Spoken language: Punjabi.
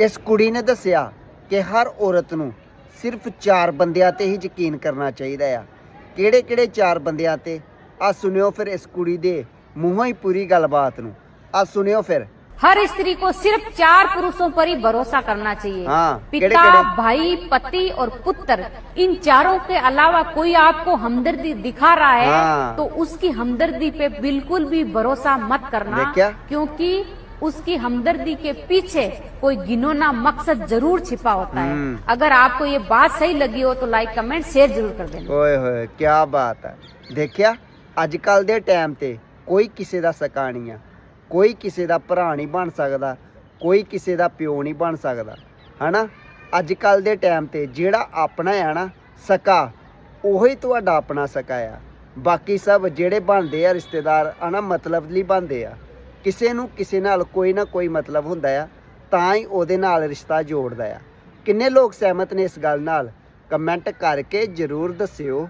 ਇਸ ਕੁੜੀ ਨੇ ਦੱਸਿਆ ਕਿ ਹਰ ਔਰਤ ਨੂੰ ਸਿਰਫ ਚਾਰ ਬੰਦਿਆਂ ਤੇ ਹੀ ਯਕੀਨ ਕਰਨਾ ਚਾਹੀਦਾ ਆ ਕਿਹੜੇ ਕਿਹੜੇ ਚਾਰ ਬੰਦਿਆਂ ਤੇ ਆ ਸੁਣਿਓ ਫਿਰ ਇਸ ਕੁੜੀ ਦੇ ਮੂੰਹੋਂ ਹੀ ਪੂਰੀ ਗੱਲਬਾਤ ਨੂੰ ਆ ਸੁਣਿਓ ਫਿਰ हर स्त्री को सिर्फ चार पुरुषों पर ही भरोसा करना चाहिए हाँ, पिता केड़े-केड़े? भाई पति और पुत्र इन चारों के अलावा कोई आपको हमदर्दी दिखा रहा है हाँ। तो उसकी हमदर्दी पे बिल्कुल भी भरोसा मत करना देखा? क्योंकि उसकी हमदर्दी के पीछे कोई गिनोना मकसद जरूर छिपा होता है हम्म। अगर आपको ये बात सही लगी हो तो लाइक कमेंट शेयर जरूर कर देना ਓਏ ਹੋਏ ਕੀ ਬਾਤ ਹੈ ਦੇਖਿਆ ਅੱਜ ਕੱਲ ਦੇ ਟਾਈਮ ਤੇ ਕੋਈ ਕਿਸੇ ਦਾ ਸਕਾ ਨਹੀਂ ਆ ਕੋਈ ਕਿਸੇ ਦਾ ਭਰਾ ਨਹੀਂ ਬਣ ਸਕਦਾ ਕੋਈ ਕਿਸੇ ਦਾ ਪਿਓ ਨਹੀਂ ਬਣ ਸਕਦਾ ਹਨਾ ਅੱਜ ਕੱਲ ਦੇ ਟਾਈਮ ਤੇ ਜਿਹੜਾ ਆਪਣਾ ਆ ਨਾ ਸਕਾ ਉਹੀ ਤੁਹਾਡਾ ਆਪਣਾ ਸਕਾ ਆ ਬਾਕੀ ਸਭ ਜਿਹੜੇ ਬਣਦੇ ਆ ਰਿਸ਼ਤੇਦਾਰ ਹਨਾ ਮਤਲਬ ਲਈ ਬਣਦੇ ਆ ਕਿਸੇ ਨੂੰ ਕਿਸੇ ਨਾਲ ਕੋਈ ਨਾ ਕੋਈ ਮਤਲਬ ਹੁੰਦਾ ਆ, ਤਾਂ ਹੀ ਉਹਦੇ ਨਾਲ ਰਿਸ਼ਤਾ ਜੋੜਦਾ ਆ। ਕਿੰਨੇ ਲੋਕ ਸਹਿਮਤ ਨੇ ਇਸ ਗੱਲ ਨਾਲ? ਕਮੈਂਟ ਕਰਕੇ ਜਰੂਰ ਦੱਸਿਓ।